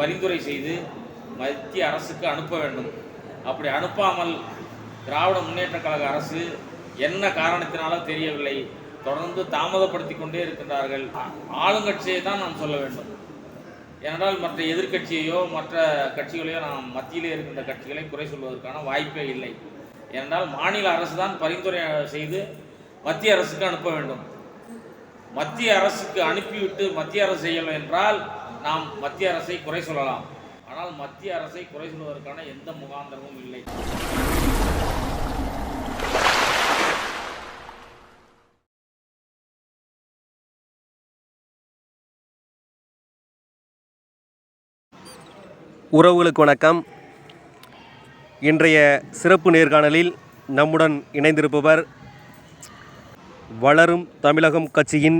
பரிந்துரை செய்து மத்திய அரசுக்கு அனுப்ப வேண்டும். அப்படி அனுப்பாமல் திராவிட முன்னேற்ற கழக அரசு என்ன காரணத்தினாலும் தெரியவில்லை. தொடர்ந்து தாமதப்படுத்தி கொண்டே இருக்கின்றார்கள். ஆளுங்கட்சியை தான் நாம் சொல்ல வேண்டும். ஏனென்றால் மற்ற எதிர்க்கட்சியையோ மற்ற கட்சிகளையோ நாம் மத்தியிலே இருக்கின்ற கட்சிகளை குறை சொல்வதற்கான வாய்ப்பே இல்லை. ஏனென்றால் மாநில அரசு தான் பரிந்துரை செய்து மத்திய அரசுக்கு அனுப்ப வேண்டும். மத்திய அரசுக்கு அனுப்பிவிட்டு மத்திய அரசு செய்யலாம் என்றால் நாம் மத்திய அரசை குறை சொல்லலாம். ஆனால் மத்திய அரசை குறை சொல்வதற்கான எந்த முகாந்திரமும் இல்லை. உறவுகளுக்கு வணக்கம். இன்றைய சிறப்பு நேர்காணலில் நம்முடன் இணைந்திருப்பவர் வளரும் தமிழகம் கட்சியின்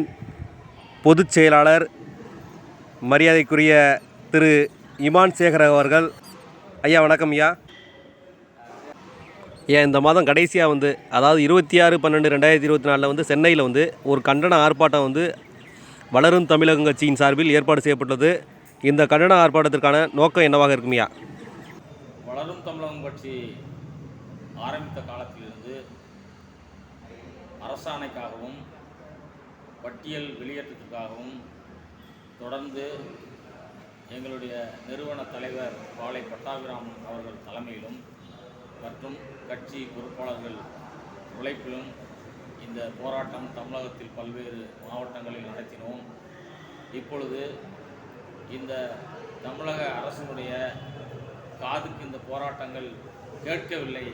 பொதுச் செயலாளர் மரியாதைக்குரிய திரு இமான் சேகர் அவர்கள். ஐயா வணக்கம் ஐயா. ஐயா இந்த மாதம் கடைசியாக வந்து அதாவது இருபத்தி ஆறு பன்னெண்டு ரெண்டாயிரத்தி இருபத்தி நாலில் வந்து சென்னையில் வந்து ஒரு கண்டன ஆர்ப்பாட்டம் வந்து வளரும் தமிழகம் கட்சியின் சார்பில் ஏற்பாடு செய்யப்பட்டது இந்த கண்டன ஆர்ப்பாட்டத்திற்கான நோக்கம் என்னவாக இருக்குமையா வளரும் தமிழகம் கட்சி ஆரம்பித்த காலத்திலிருந்து அரசாணைக்காகவும் பட்டியல் வெளியேற்றத்திற்காகவும் தொடர்ந்து எங்களுடைய நிறுவன தலைவர் பாலை பட்டாபிராமன் அவர்கள் தலைமையிலும் மற்றும் கட்சி பொறுப்பாளர்கள் உழைப்பிலும் இந்த போராட்டம் தமிழகத்தில் பல்வேறு மாவட்டங்களில் நடத்தினோம். இப்பொழுது இந்த தமிழக அரசினுடைய காதுக்கு இந்த போராட்டங்கள் கேட்கவில்லை.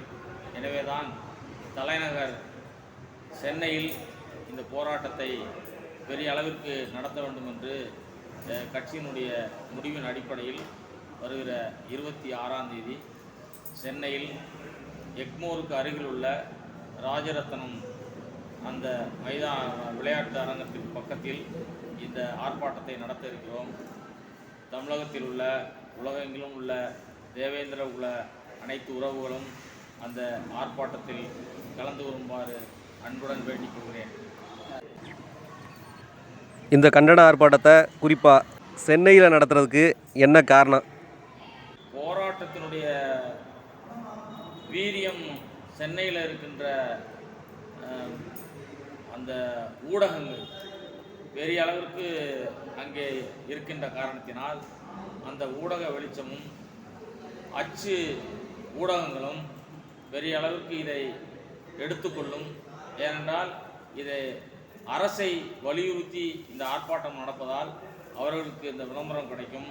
எனவேதான் தலைநகர் சென்னையில் இந்த போராட்டத்தை பெரிய அளவிற்கு நடத்த வேண்டும் என்று கட்சியினுடைய முடிவின் அடிப்படையில் வருகிற இருபத்தி ஆறாம் தேதி சென்னையில் எக்மோருக்கு அருகில் உள்ள ராஜரத்னம் அந்த மைதான விளையாட்டு அரங்கத்திற்கு பக்கத்தில் இந்த ஆர்ப்பாட்டத்தை நடத்த இருக்கிறோம். தமிழகத்தில் உள்ள உலகெங்கிலும் உள்ள தேவேந்திர உள்ள அனைத்து உறவுகளும் அந்த ஆர்ப்பாட்டத்தில் கலந்து வருமாறு அன்புடன் வேண்டிக் கொள்கிறேன். இந்த கண்டன ஆர்ப்பாட்டத்தை குறிப்பாக சென்னையில் நடத்துறதுக்கு என்ன காரணம்? போராட்டத்தினுடைய வீரியம் சென்னையில் இருக்கின்ற அந்த ஊடகங்கள் பெரிய அளவிற்கு அங்கே இருக்கின்ற காரணத்தினால் அந்த ஊடக வெளிச்சமும் அச்சு ஊடகங்களும் பெரிய அளவிற்கு இதை எடுத்துக்கொள்ளும். ஏனென்றால் இதை அரசை வலியுறுத்தி இந்த ஆர்ப்பாட்டம் நடப்பதால் அவர்களுக்கு இந்த விளம்பரம் கிடைக்கும்.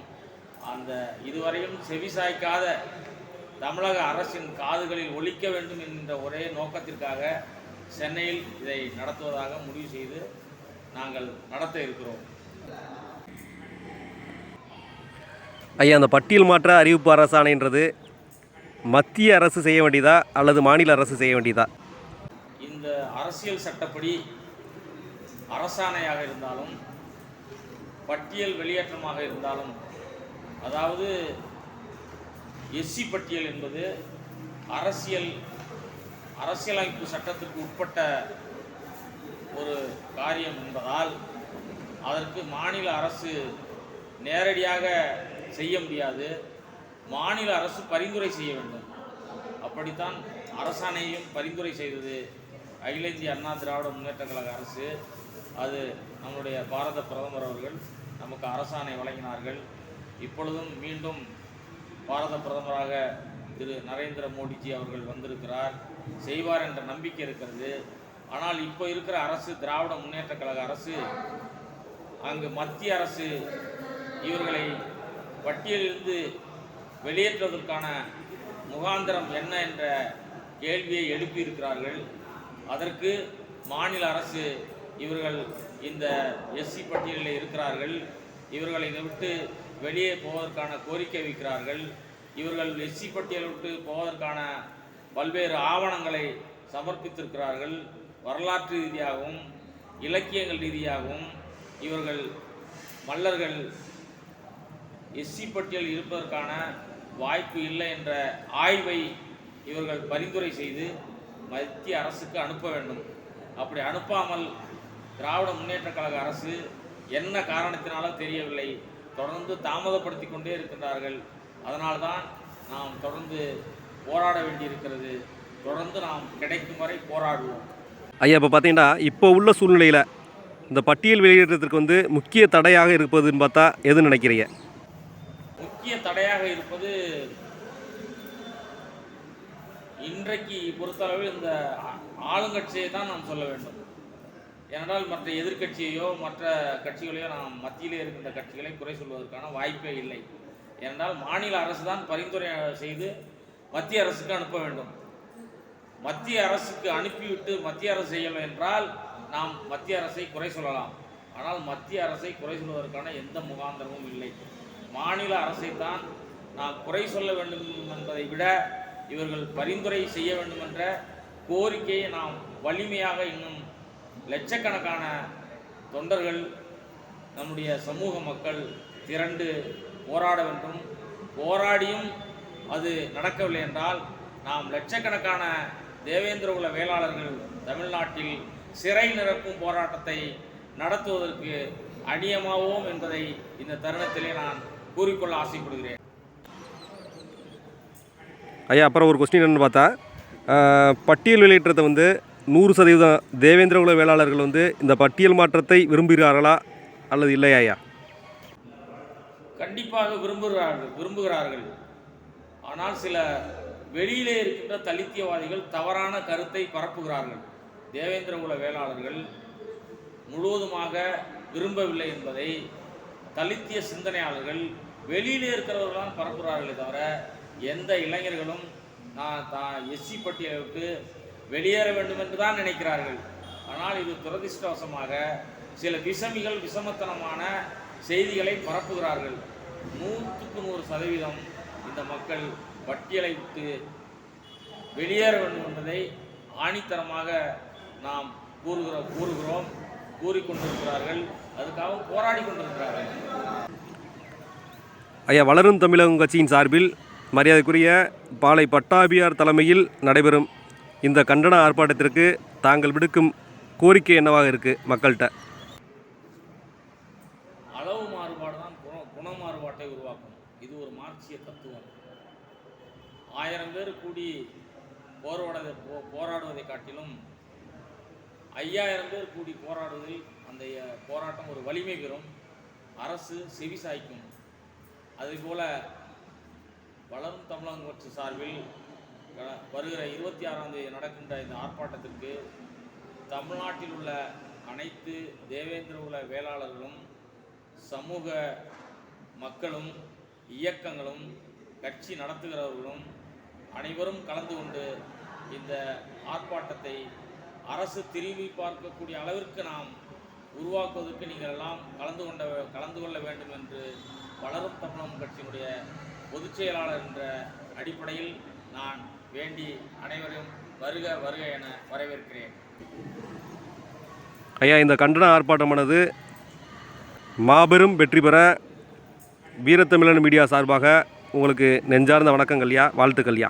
அந்த இதுவரையும் செவிசாய்க்காத தமிழக அரசின் காதுகளில் ஒலிக்க வேண்டும் என்கின்ற ஒரே நோக்கத்திற்காக சென்னையில் இதை நடத்துவதாக முடிவு செய்து நாங்கள் நடத்த இருக்கிறோம். ஐயா அந்த பட்டியல் மாற்ற அறிவிப்பு அரசாணைன்றது மத்திய அரசு செய்ய வேண்டியதா அல்லது மாநில அரசு செய்ய வேண்டியதா? இந்த அரசியல் சட்டப்படி அரசாணையாக இருந்தாலும் பட்டியல் வெளியேற்றமாக இருந்தாலும் அதாவது எஸ்சி பட்டியல் என்பது அரசியல் அரசியலமைப்பு சட்டத்திற்கு உட்பட்ட ஒரு காரியம் என்பதால் அதற்கு மாநில அரசு நேரடியாக செய்ய முடியாது. மாநில அரசு பரிந்துரை செய்ய வேண்டும். அப்படித்தான் அரசாணையும் பரிந்துரை செய்தது. அகில இந்திய அண்ணா திராவிட முன்னேற்ற கழக அரசு. அது நம்முடைய பாரத பிரதமர் அவர்கள் நமக்கு அரசாணை வழங்கினார்கள். இப்பொழுதும் மீண்டும் பாரத பிரதமராக திரு நரேந்திர மோடிஜி அவர்கள் வந்திருக்கிறார். செய்வார் என்ற நம்பிக்கை இருக்கிறது. ஆனால் இப்போ இருக்கிற அரசு திராவிட முன்னேற்றக் கழக அரசு அங்கு மத்திய அரசு இவர்களை பட்டியலிருந்து வெளியேற்றுவதற்கான முகாந்திரம் என்ன என்ற கேள்வியை எழுப்பியிருக்கிறார்கள். அதற்கு மாநில அரசு இவர்கள் இந்த எஸ்சி பட்டியலில் இருக்கிறார்கள். இவர்களை விட்டு வெளியே போவதற்கான கோரிக்கை வைக்கிறார்கள். இவர்கள் எஸ்சி பட்டியலை விட்டு போவதற்கான பல்வேறு ஆவணங்களை சமர்ப்பித்திருக்கிறார்கள். வரலாற்று ரீதியாகவும் இலக்கியங்கள் ரீதியாகவும் இவர்கள் மல்லர்கள் எஸ்சி பட்டியல் இருப்பதற்கான வாய்ப்பு இல்லை என்ற ஆய்வை இவர்கள் பரிந்துரை செய்து மத்திய அரசுக்கு அனுப்ப வேண்டும். அப்படி அனுப்பாமல் திராவிட முன்னேற்றக் கழக அரசு என்ன காரணத்தினாலோ தெரியவில்லை. தொடர்ந்து தாமதப்படுத்தி கொண்டே இருக்கின்றார்கள். அதனால்தான் நாம் தொடர்ந்து போராட வேண்டியிருக்கிறது. தொடர்ந்து நாம் கிடைக்கும் வரை போராடுவோம். ஐயா இப்போ பார்த்தீங்கன்னா இப்போ உள்ள சூழ்நிலையில் இந்த பட்டியல் வெளியிடுறதுக்கு வந்து முக்கிய தடையாக இருப்பதுன்னு பார்த்தா எது நினைக்கிறீங்க? முக்கிய தடையாக இருப்பது இன்றைக்கு பொறுத்தளவில் இந்த ஆளுங்கட்சியை தான் நாம் சொல்ல வேண்டும். ஏனென்றால் மற்ற எதிர்க்கட்சியையோ மற்ற கட்சிகளையோ நாம் மத்தியிலே இருக்கின்ற கட்சிகளை குறை சொல்வதற்கான வாய்ப்பே இல்லை. ஏனென்றால் மாநில அரசு தான் பரிந்துரை செய்து மத்திய அரசுக்கு அனுப்ப வேண்டும். மத்திய அரசுக்கு அனுப்பிவிட்டு மத்திய அரசு செய்யலாம் என்றால் நாம் மத்திய அரசை குறை சொல்லலாம். ஆனால் மத்திய அரசை குறை சொல்வதற்கான எந்த முகாந்திரமும் இல்லை. மாநில அரசை தான் நாம் குறை சொல்ல வேண்டும் என்பதை விட இவர்கள் பரிந்துரை செய்ய வேண்டும் என்ற கோரிக்கையை நாம் வலிமையாக இன்னும் லட்சக்கணக்கான தொண்டர்கள் நம்முடைய சமூக மக்கள் திரண்டு போராட வேண்டும். போராடியும் அது நடக்கவில்லை என்றால் நாம் லட்சக்கணக்கான தேவேந்திர குல வேளாளர்கள் தமிழ்நாட்டில் சிறை நிரப்பும் போராட்டத்தை நடத்துவதற்கு அணியமாவோம் என்பதை இந்த தருணத்திலே நான் கூறிக்கொள்ள ஆசைப்படுகிறேன். ஐயா அப்புறம் ஒரு கொஸ்டின் என்னன்னு பார்த்தா பட்டியல் வெளியிட்டதை வந்து நூறு சதவீதம் தேவேந்திர குல வேளாளர்கள் வந்து இந்த பட்டியல் மாற்றத்தை விரும்புகிறார்களா அல்லது இல்லையாயா கண்டிப்பாக விரும்புகிறார்கள் விரும்புகிறார்கள். ஆனால் சில வெளியிலே இருக்கின்ற தலித்தியவாதிகள் தவறான கருத்தை பரப்புகிறார்கள். தேவேந்திர குல வேளாளர்கள் முழுவதுமாக விரும்பவில்லை என்பதை தலித்திய சிந்தனையாளர்கள் வெளியிலே இருக்கிறவர்களாம் பரப்புகிறார்களே தவிர எந்த இளைஞர்களும் நான் தான் எஸ்சி பட்டியலை விட்டு வெளியேற வேண்டும் என்று தான் நினைக்கிறார்கள். ஆனால் இது துரதிர்ஷ்டவசமாக சில விஷமிகள் விஷமத்தனமான செய்திகளை பரப்புகிறார்கள். நூற்றுக்கு நூறு சதவீதம் இந்த மக்கள் பட்டியலை விட்டு வெளியேற வேண்டும் என்பதை ஆணித்தரமாக நாம் கூறுகிற கூறுகிறோம் கூறிக்கொண்டிருக்கிறார்கள். அதுக்காக போராடி கொண்டிருக்கிறார்கள். ஐயா வளரும் தமிழகம் கட்சியின் சார்பில் மரியாதைக்குரிய பாலை பட்டாபியார் தலைமையில் நடைபெறும் இந்த கண்டன ஆர்ப்பாட்டத்திற்கு தாங்கள் விடுக்கும் கோரிக்கை என்னவாக இருக்குது மக்கள்கிட்ட? அளவு மாறுபாடு தான் குண குண மாறுபாட்டை உருவாக்கும் இது ஒரு மார்க்சிய தத்துவம். ஆயிரம் பேர் கூடி போராடுவதை போ போராடுவதை காட்டிலும் ஐயாயிரம் பேர் கூடி போராடுவதில் அந்த போராட்டம் ஒரு வலிமை பெறும். அரசு செவி சாய்க்கும். அதேபோல வளரும் தமிழகம் கட்சி சார்பில் வருகிற இருபத்தி ஆறாம் தேதி நடக்கின்ற இந்த ஆர்ப்பாட்டத்திற்கு தமிழ்நாட்டில் உள்ள அனைத்து தேவேந்திர உல வேளாளர்களும் சமூக மக்களும் இயக்கங்களும் கட்சி நடத்துகிறவர்களும் அனைவரும் கலந்து கொண்டு இந்த ஆர்ப்பாட்டத்தை அரசு திரும்பி பார்க்கக்கூடிய அளவிற்கு நாம் உருவாக்குவதற்கு நீங்கள் எல்லாம் கலந்து கொண்ட கலந்து கொள்ள வேண்டும் என்று வளரும் தமிழம் கட்சியினுடைய பொதுச் செயலாளர் என்ற அடிப்படையில் நான் வேண்டி அனைவரும் வருக வருக என வரவேற்கிறேன். ஐயா இந்த கண்டன ஆர்ப்பாட்டமானது மாபெரும் வெற்றி பெற வீரத்தமிழன் மீடியா சார்பாக உங்களுக்கு நெஞ்சார்ந்த வணக்கங்கள்யா வாழ்த்துக்கள்யா.